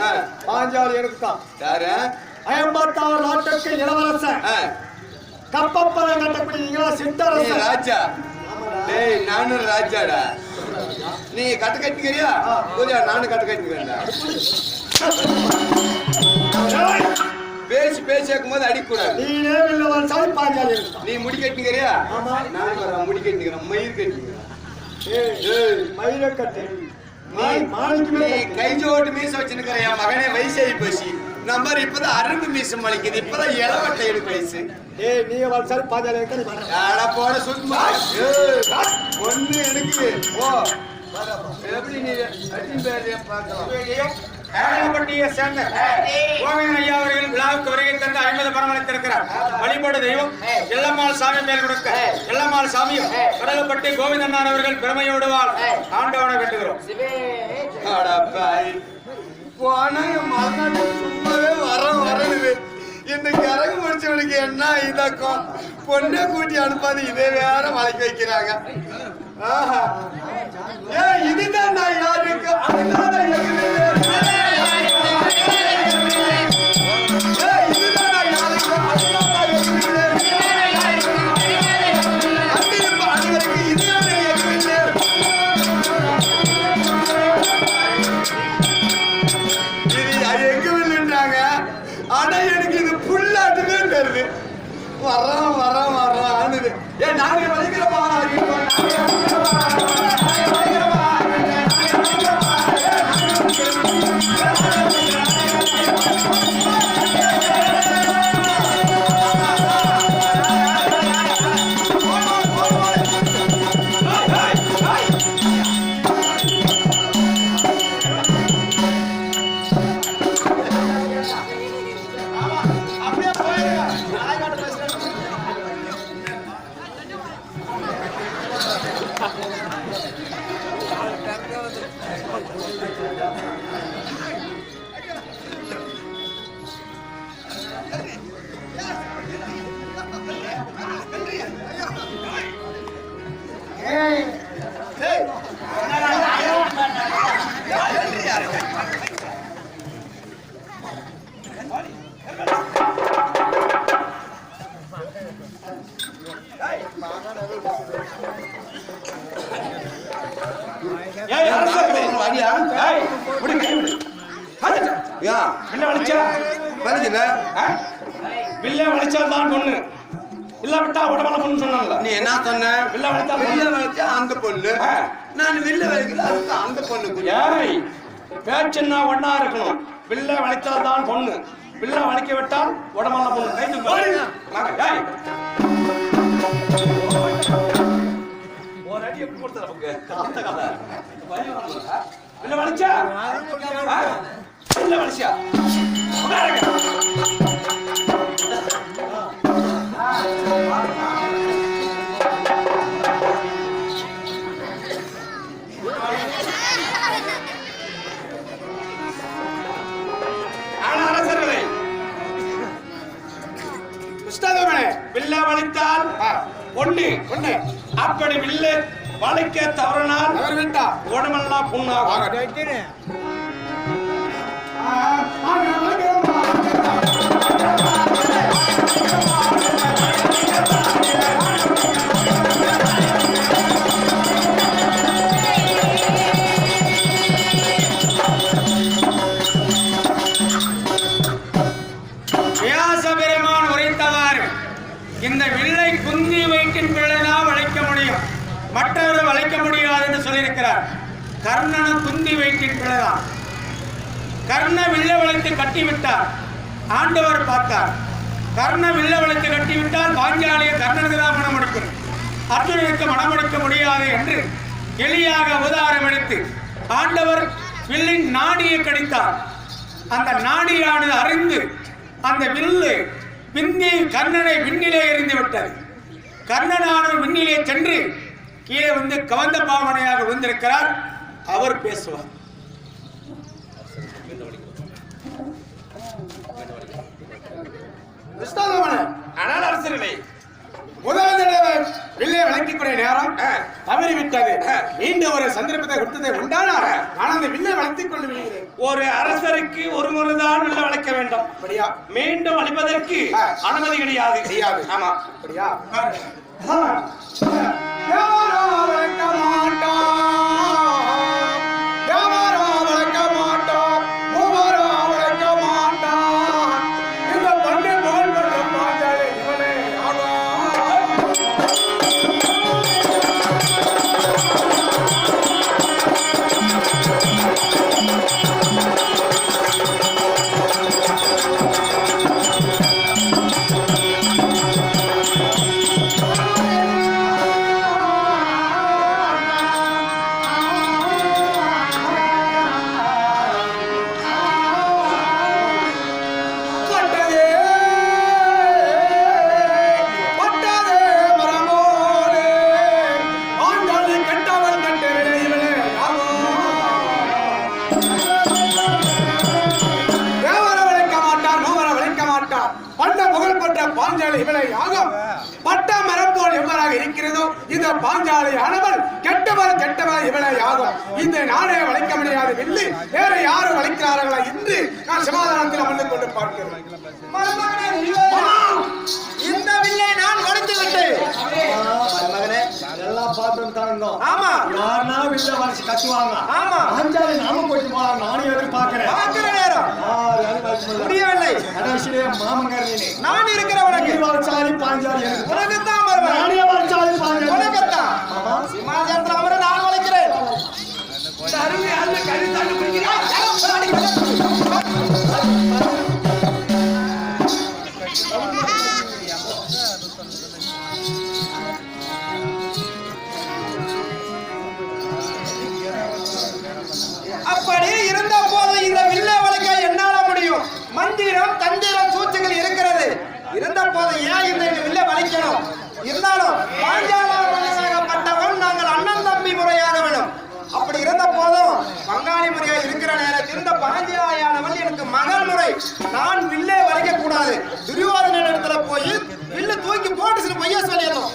ஆ, பாஞ்சாலி எனக்கு தான் யாரு? ஐம்பத்தாறு நாட்டுக்கு இளவரசன். ஆ, கப்பப்பலம் கட்டக்கூடிய சித்தரசன். ராஜா. டேய் நானும் ராஜாடா. நீ கட்டு கட்டிக்கிறியா? பூஜா நானும் கட்டு கட்டிக்கிறேன்டா. பேசி பேசி அடிக்கூடாது. பாஞ்சாலி எனக்கு தான் நீ முடி கட்டிக்கிறியா? ஆமா. நானும் முடி கட்டிக்கிறேன் மயிர் கட்டிக்கிறேன். ஏய், ஏய், மயிலை கட்டு நீ மாணிக்கு நீ கை ஜோட்டு மீச வச்சிருக்கிற என் மகனே வயசாகி போச்சு. நம்ம இப்பதான் அரும்பு மீசம் மலிக்குது இப்பதான் இளவட்டை எடுக்க வயசு ஏய் நீ அவன் சரி பாஞ்சாலி எனக்கு நீ வர அட போட சும்மா. ஒண்ணு எனக்கு ஓ எப்படி நீ அடி பேரைய பார்க்கலாம் ஆரம்பப்பட்டியை சேர்ந்த கோவிந்தன் ஐயா அவர்கள் விழாவுக்கு வருகை தந்து ஐம்பது பரமளித்திருக்கிறார் வழிபாடு தெய்வம் எல்லம்மாள் சாமி மேல் கொடுக்க எல்லம்மாள் சாமியும் கடலப்பட்டி கோவிந்தண்ணார் அவர்கள் பெருமையோடு வாழ் ஆண்டவனை வேண்டுகிறோம். சும்மாவே வரம் வரணுது. இந்த கரகு முடிச்சவனுக்கு என்ன இதாக்கும்? பொண்ணை கூட்டி அனுப்பாது இதே வேற மலைக்கு வைக்கிறாங்க. ஆஹா. இதுதான் நான் யாருக்கு? அதுதான் புல்லாட்டுமே தருது வரோம் வரோம் வரோம் ஆனுது ஏன் நாங்க வலிக்கிறோமா தான் பொண்ணு. இல்லாவிட்டா உடம்பல பொண்ணு சொன்னான்ல நீ என்ன சொன்ன? வலித்தா வில்ல பொண்ணு. வளைச்சா அந்த பொண்ணு. நான் வில்ல வளைக்கல அதுக்கு அந்த பொண்ணு. ஏய் பேச்சுன்னா ஒண்ணா இருக்கணும். வில்ல வளைத்தால் தான் பொண்ணு. வில்ல வளைக்க விட்டால் உடம்பல பொண்ணு. வில்ல வளைச்சா உட்காருங்க. ஆனா அரசர்களே. புஸ்தகமே வில்ல வளைத்தால் ஒண்ணு ஒண்ணு. அப்படி வில்ல வளைக்க தவறினால் உடம்பெல்லாம் புண்ணாகும். குந்தி வயிற்றின் கர்ண வில்ல வளைத்து கட்டிவிட்டார். ஆண்டவர் பார்த்தார். கர்ண வில்ல வளைத்து கட்டிவிட்டால் பாஞ்சாலிய கர்ணனுக்கு தான் மனம் முடிக்கும் அர்ஜுனனுக்கு மனம் எடுக்க முடியாது என்று எளியாக உதாரம் எடுத்து ஆண்டவர் வில்லின் நாடியை கடித்தார். அந்த நாடியானது அறிந்து அந்த வில்லு விந்தி கர்ணனை விண்ணிலே எறிந்து விட்டது. கர்ணனானவர் விண்ணிலே சென்று கீழே வந்து கவந்த பாவனையாக விழுந்திருக்கிறார். அவர் பேசுவார். கிருஷ்ணாதவனே ஆனால் அரசர்களே முதல் தடவை வில்லை வளைக்கக்கூடிய நேரம் ஆ. தவறி விட்டது ஆ. மீண்டும் ஒரு சந்தர்ப்பத்தை கொடுத்ததை உண்டானால் நான் அந்த வில்லை விடுகிறேன் ஒரு அரசருக்கு ஒரு முறைதான் வில்ல வளைக்க வேண்டும். அப்படியா? மீண்டும் அழிப்பதற்கு ஆ. அனுமதி கிடையாது. கிடையாது. ஆமா. அப்படியா? இந்த பாஞ்சாலி ஆனவள் கெட்டவள் கெட்டவள் இவளை யாகம் இந்த நானே வளைக்க முடியாது வில்லி. வேற யாரும் வளைக்கிறார்களா என்று நான் சமாதானத்தில் அமர்ந்து கொண்டு பார்க்கிறேன். விட்டேன் மகனே எல்லாம் பார்த்து தான் இருந்தோம் ஆமா. யாருன்னா வில்ல வரைச்சு கத்துவாங்க. ஆமா. பாஞ்சாலி நாம போயிட்டு போலாம் நானும் எதிர்பார்க்கிறேன் பார்க்கிற நேரம். முடியவில்லை. கடைசியிலே மாமங்கார் நான் இருக்கிற உனக்கு நீ வரைச்சாலி பாஞ்சாலி. உனக்குத்தான் வருவேன் நானே வரைச்சாலி பாஞ்சாலி உனக்குத்தான். ஆமா. முறையா இருக்கிற நேரத்தில் இந்த பாஞ்சாலியானவள் எனக்கு மகள் முறை. நான் வில்லே வளைக்க கூடாது துரியோதன இடத்துல போய் வில்ல தூக்கி போட்டு சில பொய்யா சொல்லிடணும்.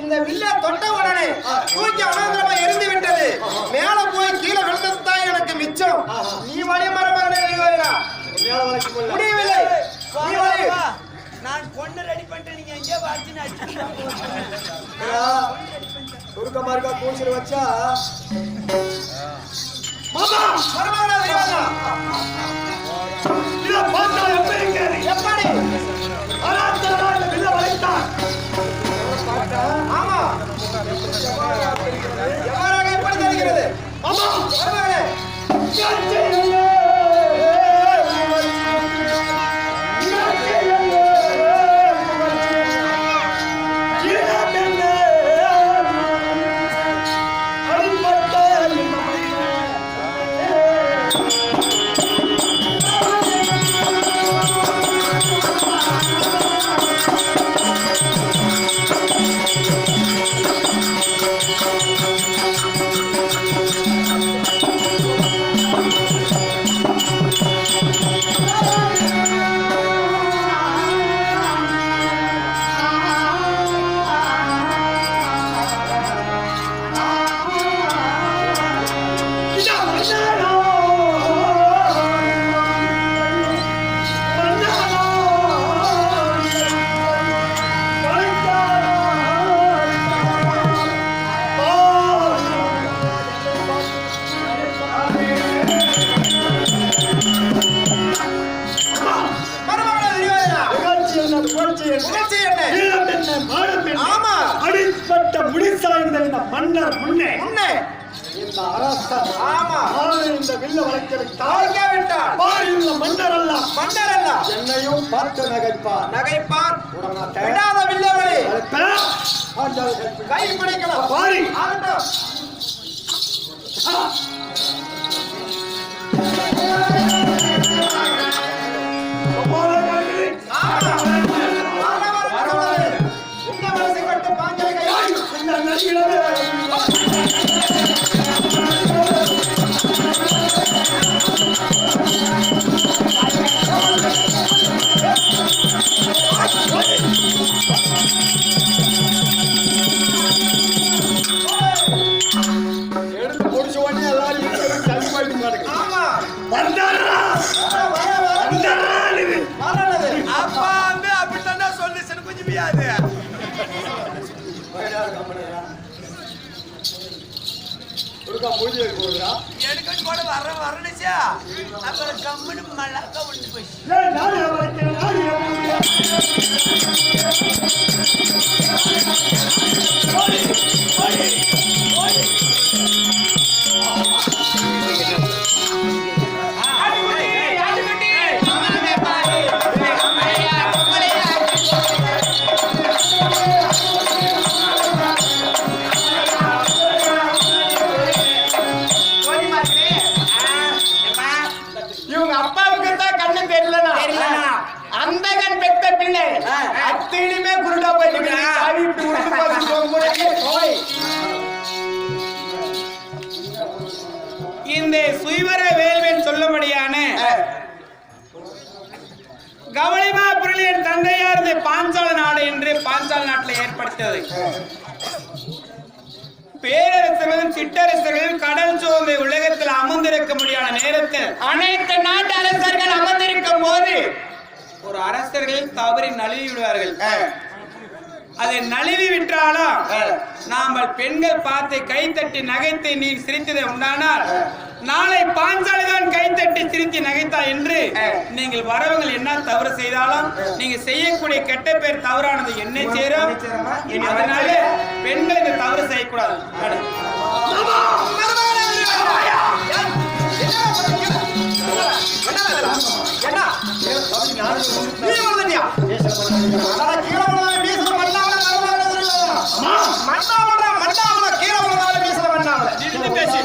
இந்த வில்ல தொட்ட உடனே தூக்கி அனந்தரமா எரிந்து விட்டது. மேல போய் கீழே விழுந்தது தான் எனக்கு மிச்சம். நீ வழி முடியல. முடியவில்லை. நான் பொண்ணு ரெடி பண்ணிட்டு நீங்க எங்கேயோ வாட்சி ஏடா, சுருக்கமா இருக்கா? கூசில் வச்சா? மரமகனே துரியோதனா இதை? மன்னர் முன்னே. உன்னை இந்த அரசர் ஆமா. இந்த வில்ல வளைக்கிறதுக்கு தாய்க்க விட்டார் பார் இந்த மன்னர் அல்ல. மன்னர் அல்ல. என்னையும் பார்த்து நகைப்பார். நகைப்பார். விடாத கைப்பிடி. கை பிடிக்கலாம். பாரி. ஆகட்டும். ஒருக்கா மூஞ்சி போடுறா எனக்கு கூட வர வரணுச்சா அப்புறம் கம்முன்னு மழக்க விட்டு போச்சு. ஏய், நானே கவனிமா புரளியன் தந்தையார் பாஞ்சால நாடு என்று பாஞ்சால நாட்டில் ஏற்படுத்தது பேரரசர்களும் சிற்றரசர்களும் கடல் சோர்ந்த உலகத்தில் அமர்ந்திருக்க முடியாத நேரத்தில் அனைத்து நாட்டு அரசர்கள் அமர்ந்திருக்கும் போது ஒரு அரசர்கள் தவறி நழுவி விடுவார்கள். அதை நழுவி விட்டாலும் நாம் பெண்கள் பார்த்து கைத்தட்டி நகைத்து நீ சிரித்ததை உண்டானால் நாளை பாஞ்சாலிதான் கைத்தட்டி சிரித்து நகைத்தா என்று நீங்கள் வரவங்கள் என்ன தவறு செய்தாலும் நீங்க செய்யக்கூடிய கெட்ட பேர் தவறானது என்ன சேரும். அதனால பெண்கள் இந்த தவறு செய்யக்கூடாது. நடு.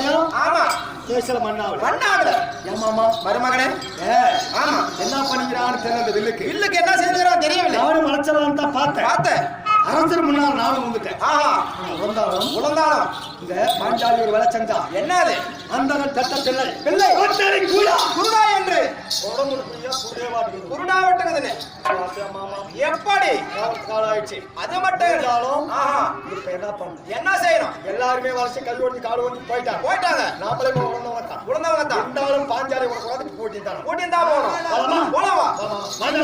நின்னு பேசு. கேசல மண்ணாவில் பண்ணாத ஏமாமா மருமகனே? ஆமா. என்ன பண்ணிக்கிறான்னு தெரியல இந்த வில்லுக்கு. என்ன செஞ்சுக்கிறான் தெரியவில்லை. நானும் வளர்ச்சலான்னு தான் பார்த்தேன். பார்த்த அரசர் முன்னால் நானும் வந்துட்டேன் ஆஹா. வந்தாலும் உழந்தாலும் இந்த பாஞ்சாலி ஒரு விளைச்சந்தா. என்னது அந்த தட்ட பிள்ளை. பிள்ளை கூடா குருடா என்று. குருடா விட்டுக்குதுன்னு மாமா. எப்படி? காலாயிடுச்சு. அது மட்டும். இருந்தாலும் ஆஹா. இப்ப என்ன பண்ணணும்? என்ன செய்யணும்? எல்லாருமே வளர்ச்சி கல் ஓடி காடு ஓடி போயிட்டாங்க. போயிட்டாங்க. நாமளே உடனே தான். உழந்தவங்க தான். இருந்தாலும் பாஞ்சாலி குழந்தைக்கு போட்டி தான் கூட்டின்னு தான் போகணும். வாங்க